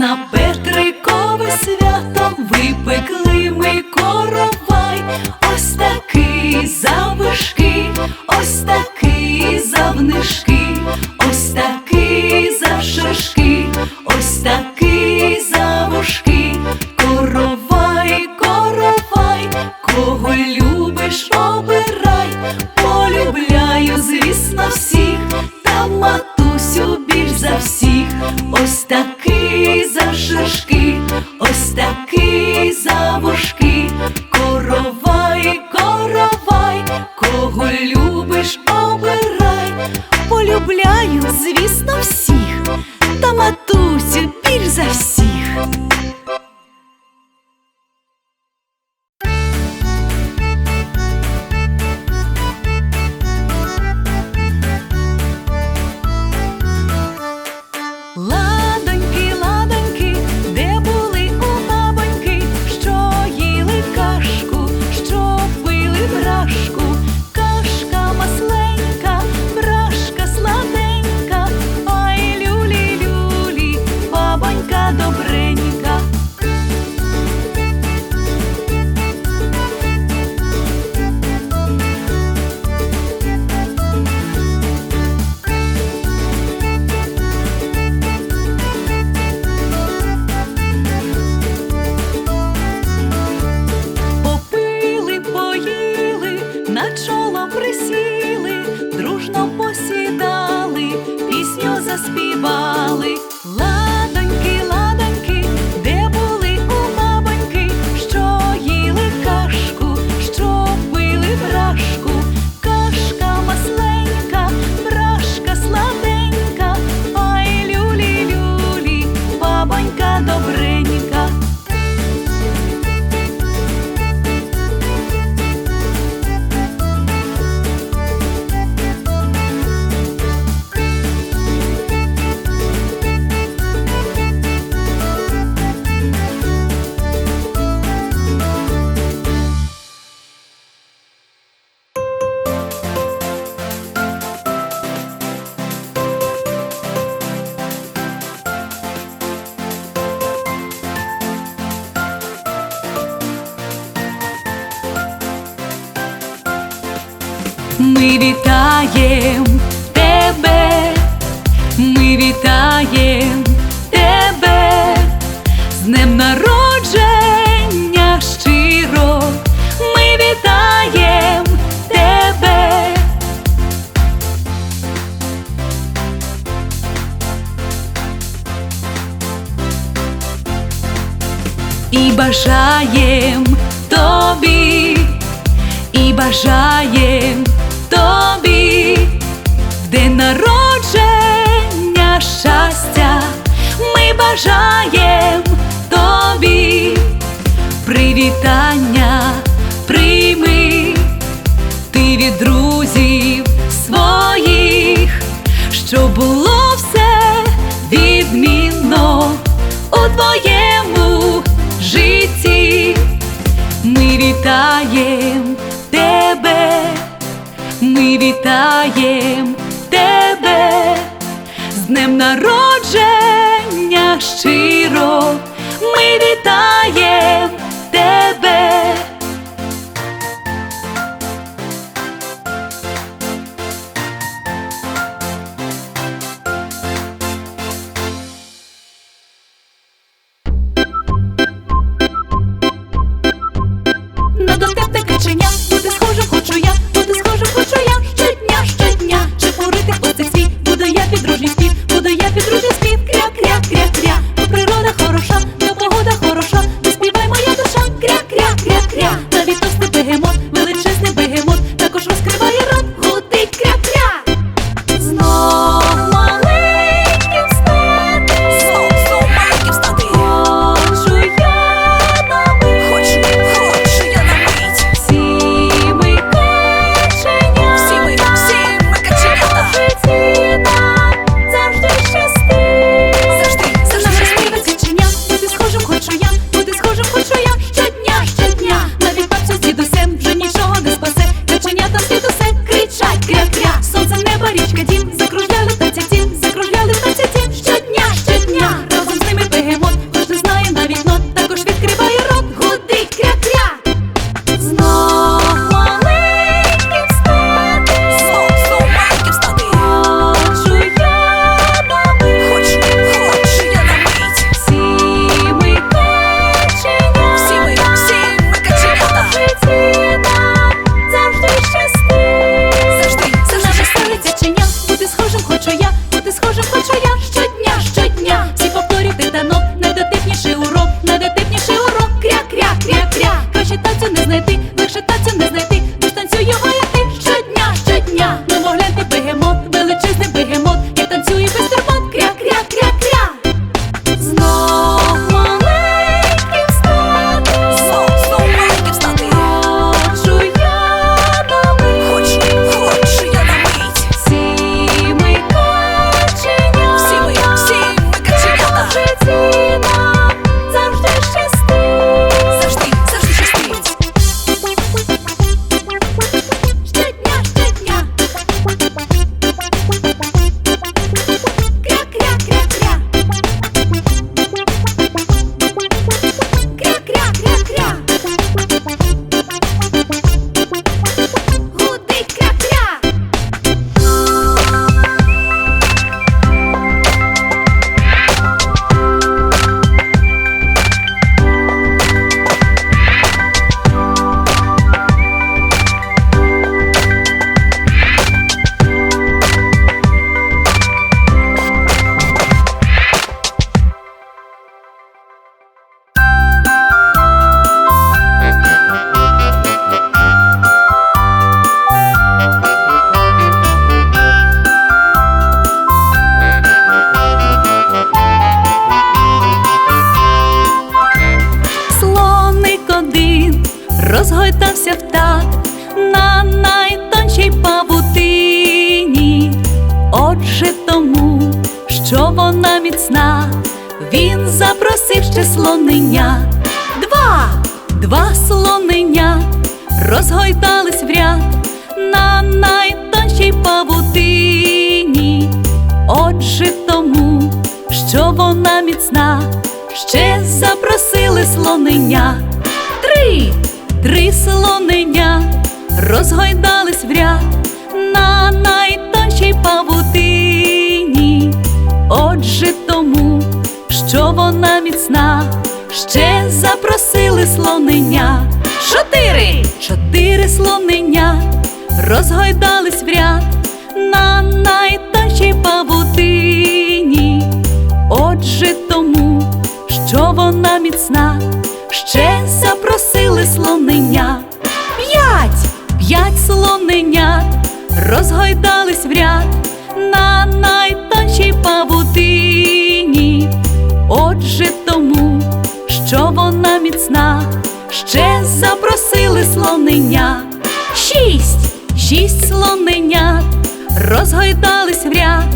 На Петрикове свято випекли. його любить. бажаєм тобі, і бажаєм тобі, в день народження щастя, ми бажаєм тобі, привітання прийми, ти від друзів своїх, що було все відмінно у твоє. вітаєм тебе, ми вітаєм тебе, з днем народження щиро, ми вітаєм. Оченя слонення розгойдались в ряд на найтоншій павутині. Отже, тому, що вона міцна, ще запросили слонення. Чотири, чотири слонення розгойдались в ряд на найтоншій павутині. Отже, тому, що вона міцна, ще запросили слонення. П'ять, п'ять слоненят розгойдались в ряд на найтоншій павутині. Отже, тому, що вона міцна, ще запросили слонення. Шість, шість слоненят розгойдались в ряд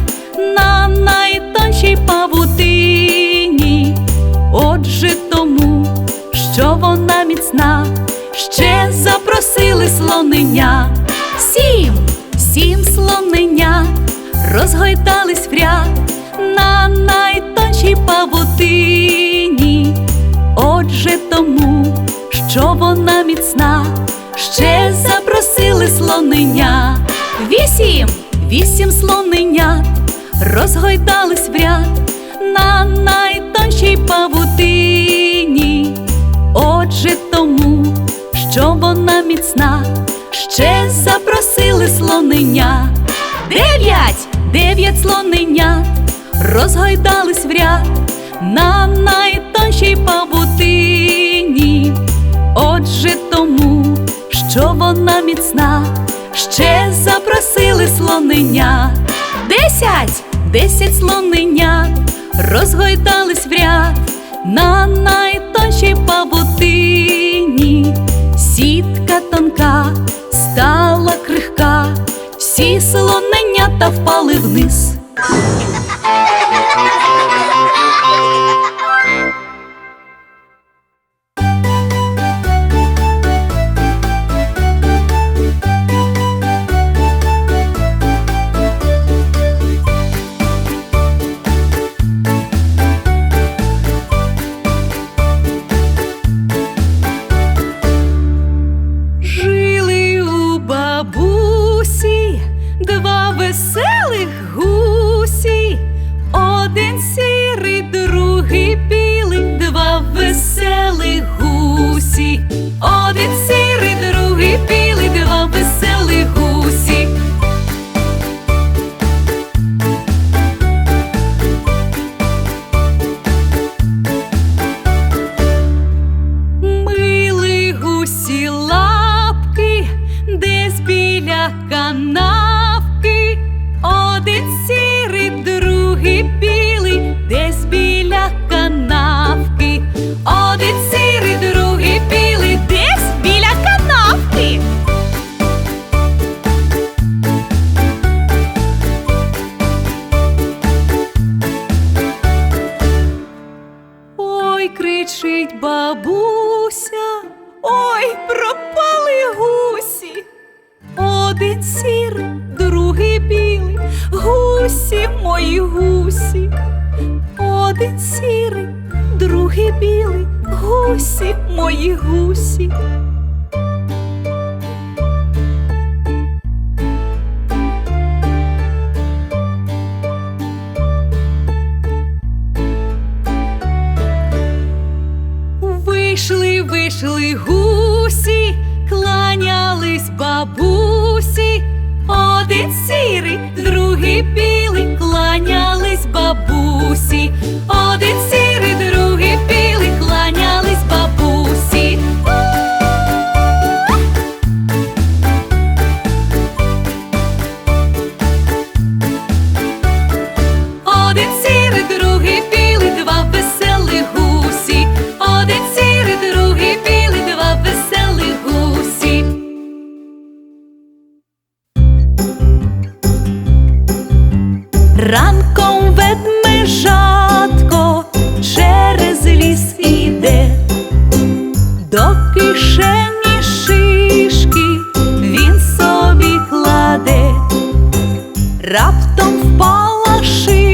на найтоншій павутині. Отже, тому, що вона міцна, ще запросили слонення. Сім, сім слоненят розгойдались в ряд на найтоншій павутині. Отже, тому, що вона міцна, ще запросили слонення. Вісім, вісім слоненят розгойдались в ряд на найтоншій павутині. Міцна, ще запросили слонення. Дев'ять, дев'ять слоненят розгойдались в ряд на найтоншій павутині. Отже, тому, що вона міцна, ще запросили слонення. Десять, десять слоненят розгойдались в ряд на найтоншій павутині. Сітка тонка стала крихка, всі слоненята впали вниз. Кричить бабуся, ой, пропали гусі. Один сірий, другий білий, гусі мої гусі. Один сірий, другий білий, гусі мої гусі. Вийшли, гусі, кланялись бабусі, один сірий, другий білий, кланялись бабусі, раптом впала шия.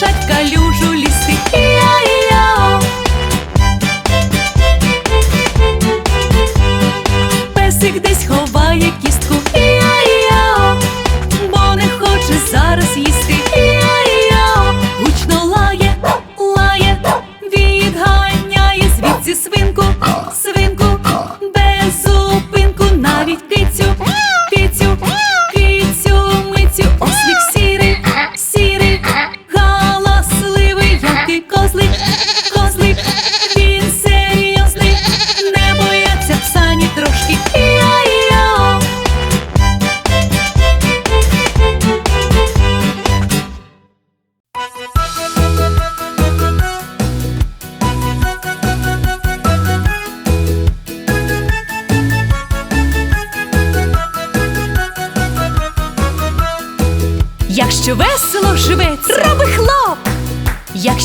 Не спішать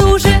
дуже.